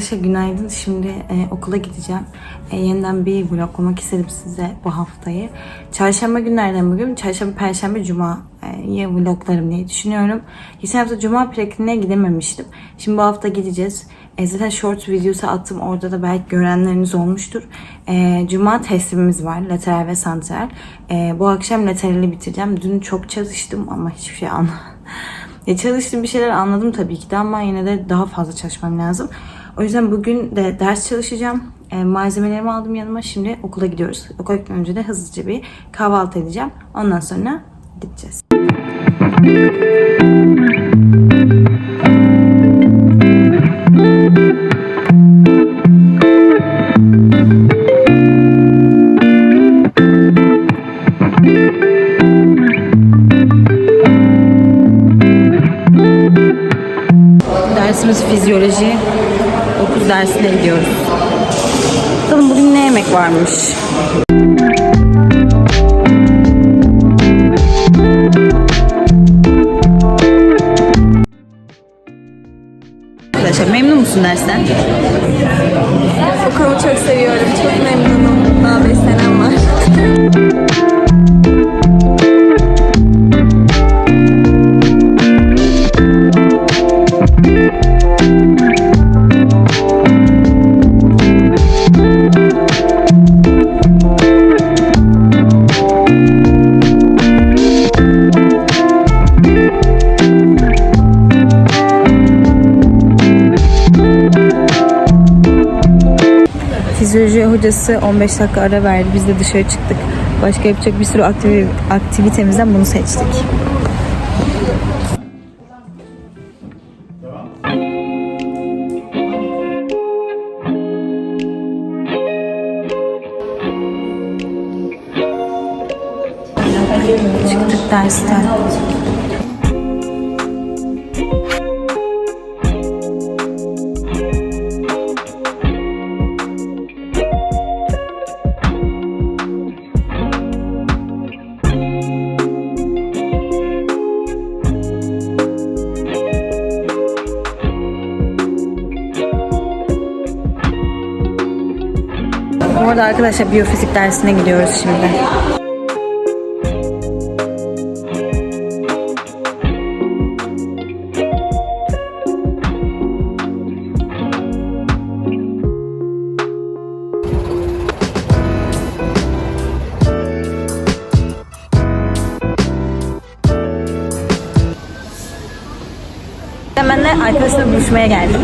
Arkadaşlar günaydın. Şimdi e, okula gideceğim. E, yeniden bir vloglamak istedim size bu haftayı. Çarşamba günlerden bugün. Çarşamba, perşembe, cuma e, vloglarım diye düşünüyorum. Geçen hafta cuma prekliniğe gidememiştim. Şimdi bu hafta gideceğiz. E, zaten short videosu attım. Orada da belki görenleriniz olmuştur. E, cuma teslimimiz var. Lateral ve santral. E, bu akşam laterali bitireceğim. Dün çok çalıştım ama hiçbir şey anlamadım. Ya çalıştığım bir şeyler anladım tabii ki de ama yine de daha fazla çalışmam lazım. O yüzden bugün de ders çalışacağım. E, malzemelerimi aldım yanıma. Şimdi okula gidiyoruz. Okula gitmeden önce de hızlıca bir kahvaltı edeceğim. Ondan sonra gideceğiz. Dersimiz fizyoloji. 9 dersine gidiyoruz. Bakalım bugün ne yemek varmış. Arkadaşlar memnun musun dersten? Okulumu çok seviyorum. Çok memnunum. Daha 5 senem var. hocası 15 dakika ara verdi. Biz de dışarı çıktık. Başka yapacak bir sürü aktivi- aktivitemizden bunu seçtik. Çıktık dersten. Orada arkadaşlar biyofizik dersine gidiyoruz şimdi. Arkadaşlarla buluşmaya geldim.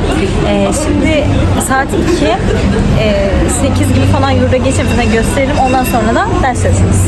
Ee, şimdi saat 2, e, 8 gibi falan yurda geçip gösteririm. Ondan sonra da ders çalışırız.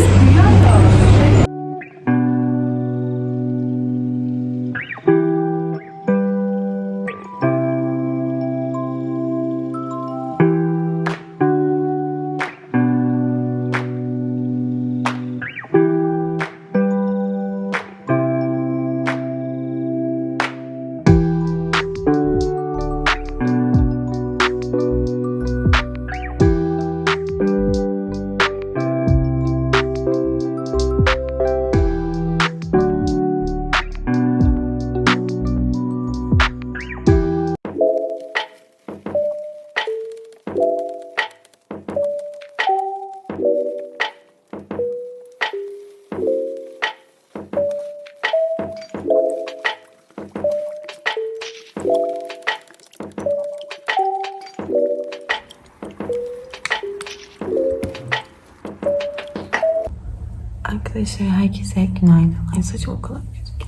Arkadaşlar herkese günaydın. Ay saçım o kadar kötü ki.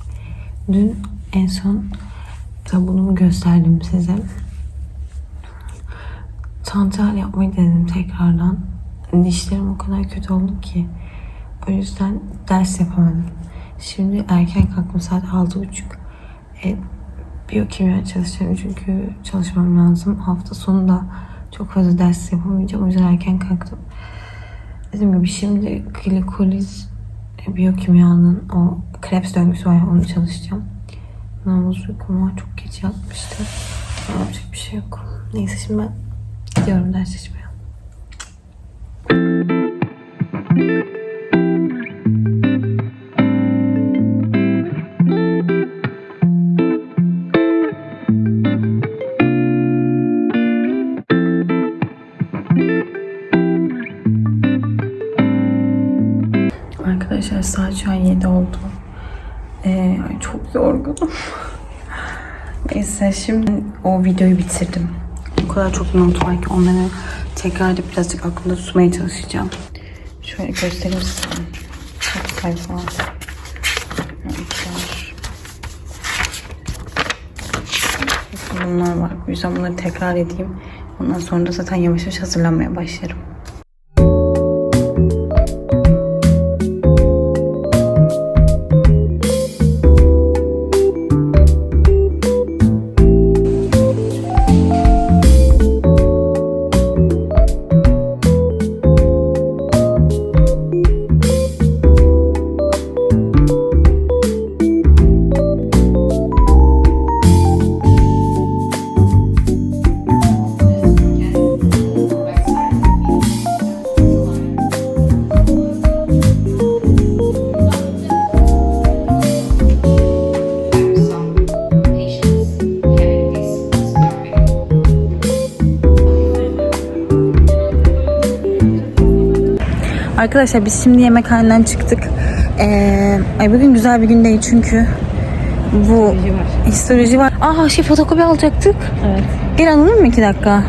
Dün en son tabunumu gösterdim size. Çantal yapmayı denedim tekrardan. Dişlerim o kadar kötü oldu ki. O yüzden ders yapamadım. Şimdi erken kalktım saat altı buçuk. E, biyokimya çalışacağım çünkü çalışmam lazım. Hafta sonu da çok fazla ders yapamayacağım. O yüzden erken kalktım. Dediğim gibi şimdi glikoliz biyokimyanın o Krebs döngüsü var onu çalışacağım. Namaz uykum var çok geç yatmıştım. Yapacak bir şey yok. Neyse şimdi ben gidiyorum ders çalışmaya. arkadaşlar saat şu an 7 oldu. Ee, çok yorgunum. Neyse şimdi o videoyu bitirdim. O kadar çok not var ki onları tekrar da birazcık aklımda tutmaya çalışacağım. Şöyle göstereyim size. Çok sayfa. Bunlar var. O yüzden bunları tekrar edeyim. Ondan sonra da zaten yavaş yavaş hazırlanmaya başlarım. Arkadaşlar biz şimdi yemekhaneden çıktık. Ee, ay bugün güzel bir gün değil çünkü bu histoloji var. Aa şey fotokopi alacaktık. Evet. Gel alalım mı iki dakika?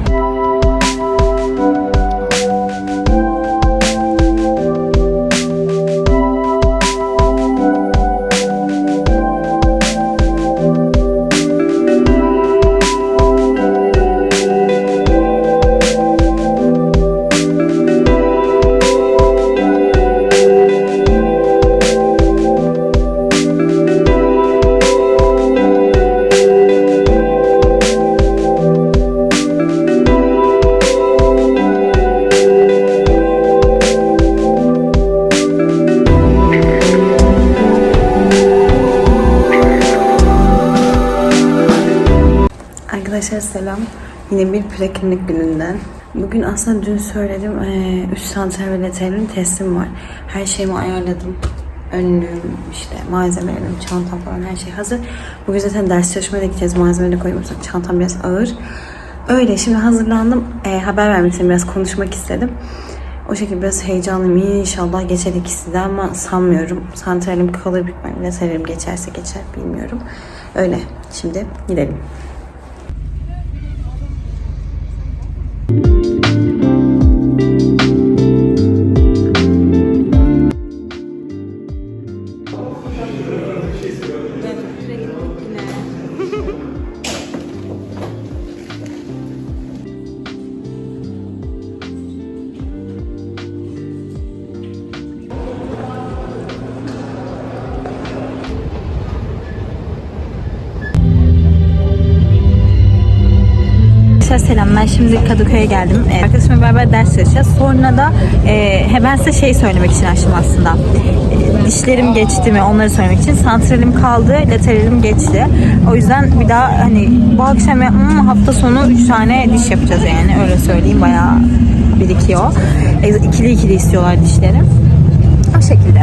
Arkadaşlar selam. Yine bir preklinik gününden. Bugün aslında dün söyledim eee, üst santer ve laterin testim var. Her şeyimi ayarladım. Önlüğüm, işte malzemelerim, çantam falan her şey hazır. Bugün zaten ders çalışmaya da gideceğiz. Malzemeleri koymak çantam biraz ağır. Öyle şimdi hazırlandım. Eee, haber vermek istedim, biraz konuşmak istedim. O şekilde biraz heyecanlıyım. İnşallah geçer ikisi de ama sanmıyorum. Santralim kalır büyük ihtimalle. Laterim geçerse geçer bilmiyorum. Öyle. Şimdi gidelim. Arkadaşlar selam ben şimdi Kadıköy'e geldim. Ee, arkadaşımla beraber ders çalışacağız. Sonra da e, ben size şey söylemek için açtım aslında. E, dişlerim geçti mi onları söylemek için. Santralim kaldı, lateralim geçti. O yüzden bir daha hani bu akşam yapmam hafta sonu 3 tane diş yapacağız yani öyle söyleyeyim bayağı birikiyor. E, ikili ikili istiyorlar dişleri. O şekilde.